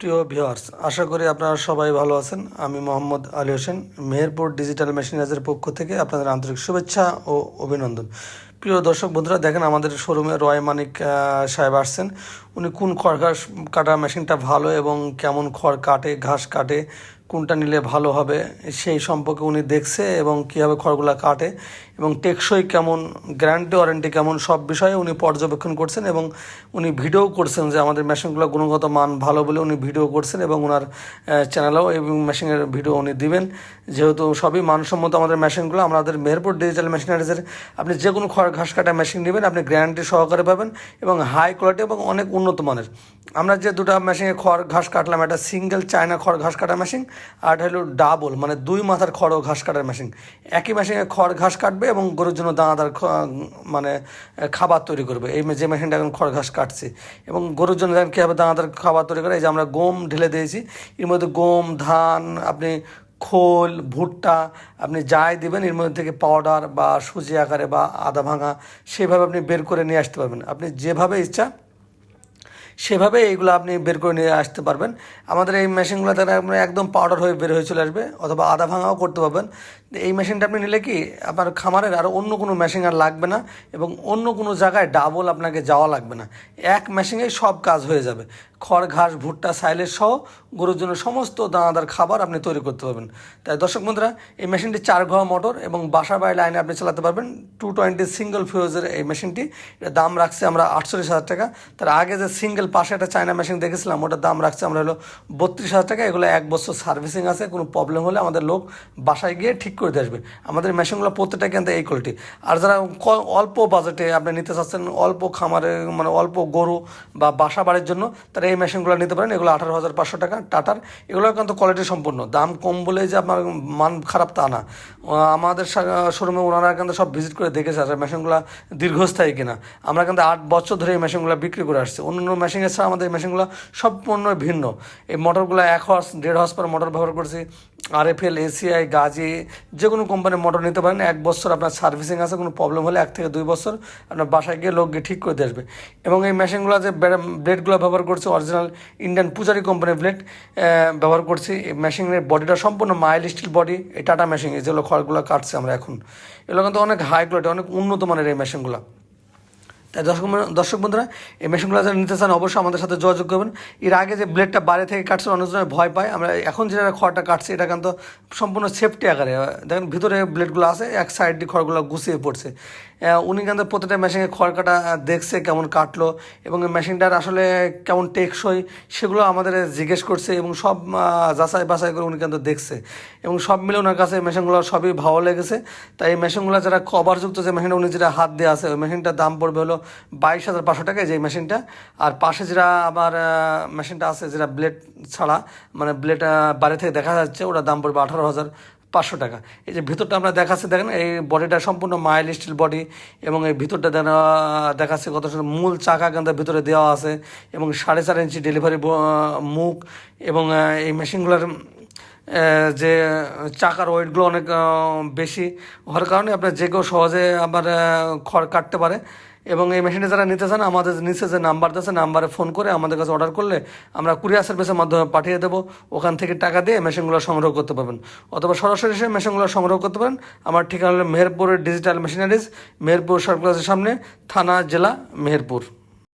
প্রিয় ভিউয়ার্স, আশা করি আপনারা সবাই ভালো আছেন। আমি মোহাম্মদ আলী হোসেন, মেহেরপুর ডিজিটাল মেশিনাজের পক্ষ থেকে আপনাদের আন্তরিক শুভেচ্ছা ও অভিনন্দন। প্রিয় দর্শক বন্ধুরা, দেখেন আমাদের শোরুমে রয় মানিক সাহেব আসছেন। উনি কোন খড় ঘাস কাটা মেশিনটা ভালো এবং কেমন খড় কাটে, ঘাস কাটে, কোনটা নিলে ভালো হবে, সেই সম্পর্কে উনি দেখছে এবং কীভাবে খড়গুলো কাটে এবং টেকসই কেমন, গ্যারান্টি, ওয়ারেন্টি কেমন, সব বিষয়ে উনি পর্যবেক্ষণ করছেন এবং উনি ভিডিও করছেন যে আমাদের মেশিনগুলো গুণগত মান ভালো বলে উনি ভিডিও করছেন এবং ওনার চ্যানেলেও এবং মেশিনের ভিডিও উনি দিবেন। যেহেতু সবই মানসম্মত আমাদের মেশিনগুলো আমাদের মেহেরপুর ডিজিটাল মেশিনারিজের আপনি যে কোনো খড় ঘাস কাটা মেশিন নেবেন, আপনি গ্যারান্টি সহকারে পাবেন এবং হাই কোয়ালিটি এবং অনেক উন্নত মানের। আমরা যে দুটো মেশিনে খড় ঘাস কাটলাম একটা সিঙ্গেল চায়না খড় ঘাস কাটা মেশিন আর একটা হলো ডাবল মানে দুই মাথার খড় ও ঘাস কাটার মেশিন একই মেশিনে খড় ঘাস কাটবে এবং গরুর জন্য দানাদার খ- মানে খাবার তৈরি করবে। এই যে মেশিনটা এখন খড় ঘাস কাটছে। এবং গরুর জন্য দেখেন কীভাবে দানাদার খাবার তৈরি করে, এই যে আমরা গম ঢেলে দিয়েছি। এর মধ্যে গম, ধান, আপনি খোল, ভুট্টা আপনি যাই দেবেন, এর মধ্যে থেকে পাউডার বা সুজি আকারে বা আদা ভাঙা, সেভাবে আপনি বের করে নিয়ে আসতে পারবেন। আপনি যেভাবে ইচ্ছা সেভাবে এইগুলো আপনি বের করে নিয়ে আসতে পারবেন। আমাদের এই মেশিনগুলো তারা আপনি একদম পাউডার হয়ে বের হয়ে চলে আসবে, অথবা আদা ভাঙাও করতে পারবেন। এই মেশিনটা আপনি নিলে কি আপনার খামারের আর অন্য কোনো মেশিন আর লাগবে না, এবং অন্য কোনো জায়গায় ডাবল আপনাকে যাওয়া লাগবে না। এক মেশিনেই সব কাজ হয়ে যাবে। খড়, ঘাস, ভুট্টা, সাইলেজ সহ গরুর জন্য সমস্ত দানাদার খাবার আপনি তৈরি করতে পারবেন। তাই দর্শক বন্ধুরা, এই মেশিনটি চার ঘোয়া মোটর এবং বাসা বাড়ি লাইনে আপনি চালাতে পারবেন। টু টোয়েন্টি সিঙ্গেল ফিউজের এই মেশিনটি দাম রাখছে আমরা আটচল্লিশ হাজার টাকা। তার আগে যে সিঙ্গেল পাশে একটা চায়না মেশিন দেখেছিলাম, ওটার দাম রাখছে আমরা হলো বত্রিশ হাজার টাকা। এগুলো এক বছর সার্ভিসিং আছে, কোনো প্রবলেম হলে আমাদের লোক বাসায় গিয়ে ঠিক করে দিয়ে আসবে। আমাদের মেশিনগুলো প্রত্যেকটা কিন্তু এই কোয়ালিটি আর যারা অল্প বাজেটে আপনি নিতে চাচ্ছেন, অল্প খামারে মানে অল্প গরু বা বাসা বাড়ির জন্য, তারা এই মেশিনগুলো নিতে পারেন। এগুলো আঠারো হাজার পাঁচশো টাকা, টাটার। এগুলো কিন্তু কোয়ালিটি সম্পূর্ণ। দাম কম বলে যে আপনার মান খারাপ তা না। আমাদের শোরুমে ওনারা কিন্তু সব ভিজিট করে দেখেছে আর মেশিনগুলো দীর্ঘস্থায়ী কিনা। আমরা কিন্তু আট বছর ধরে এই মেশিনগুলো বিক্রি করে আসছি। অন্য অন্য মেশিনের ছাড়া আমাদের এই মেশিনগুলো সম্পূর্ণ ভিন্ন। এই মোটরগুলো এক হর্স দেড় হর্স পর মোটর ব্যবহার করছি। R F L ACI Gazi, যে কোনো কোম্পানির মোটর নিতে পারেন। এক বছর আপনার সার্ভিসিং আছে, কোনো প্রবলেম হলে এক থেকে দুই বছর আপনার বাসায় গিয়ে লোক গিয়ে ঠিক করে দিয়ে আসবে। এবং এই মেশিনগুলো যে ব্লেডগুলো ব্যবহার করছে অরিজিনাল ইন্ডিয়ান পূজারি কোম্পানির ব্লেড ব্যবহার করছি। এই মেশিনের বডিটা সম্পূর্ণ মাইল স্টিল বডি এই টাটা মেশিন যেগুলো খড়গুলো কাটছে আমরা এখন। এগুলো কিন্তু অনেক হাই কোয়ালিটি অনেক উন্নত মানের এই মেশিনগুলো তাই দর্শক দর্শক বন্ধুরা, এই মেশিনগুলো যারা নিতে চান অবশ্যই আমাদের সাথে যোগাযোগ করবেন। এর আগে যে ব্লেডটা বাইরে থেকে কাটছে অনেকজনের ভয় পায়। আমরা এখন যেটা খড়টা কাটছে, এটা কিন্তু সম্পূর্ণ সেফটি আকারে। দেখেন, ভিতরে ব্লেডগুলো আছে, এক সাইড দিয়ে খড়গুলো গুছিয়ে পড়ছে। উনি কিন্তু প্রতিটা মেশিনে খড় কাটা দেখছে কেমন কাটলো এবং মেশিনটার আসলে কেমন টেকসই সেগুলো আমাদের জিজ্ঞেস করছে এবং সব যাচাই বাছাই করে উনি কিন্তু দেখছে। এবং সব মিলে ওনার কাছে মেশিনগুলো সবই ভালো লেগেছে। তাই এই মেশিনগুলো যারা কভারযুক্ত যে মেশিনটা, উনি যেটা হাত দিয়ে আছে, ওই মেশিনটার দাম পড়বে হলো বাইশ হাজার পাঁচশো টাকায় যে মেশিনটা। আর পাশে যেটা আবার মেশিনটা আছে, যেটা ব্লেড ছাড়া মানে ব্লেড বাইরে থেকে দেখা যাচ্ছে, ওটার দাম পড়বে আঠারো হাজার পাঁচশো টাকা। এই যে ভিতরটা আমরা দেখাচ্ছি, দেখেন, এই বডিটা সম্পূর্ণ মাইল স্টিল বডি এবং এই ভিতরটা দেখা- দেখাচ্ছে কত মূল চাকা কিন্তু ভিতরে দেওয়া আছে এবং সাড়ে চার ইঞ্চি ডেলিভারি মুখ এবং এই মেশিনগুলোর যে চাকার ওয়েটগুলো অনেক বেশি। হওয়ার কারণে আপনার যে কেউ সহজে আবার খড় কাটতে পারে। এবং এই মেশিনটা যারা নিতে চান, আমাদের নিচে যে নাম্বার আছে নাম্বারে ফোন করে আমাদের কাছে অর্ডার করলে আমরা কুরিয়ার সার্ভিসের মাধ্যমে পাঠিয়ে দেবো। ওখান থেকে টাকা দিয়ে মেশিনগুলো সংগ্রহ করতে পারবেন। অথবা সরাসরি এসে মেশিনগুলো সংগ্রহ করতে পারেন। আমার ঠিকানা হলো মেহেরপুরের ডিজিটাল মেশিনারিজ মেহেরপুর সরকারের সামনে, থানা, জেলা, মেহেরপুর।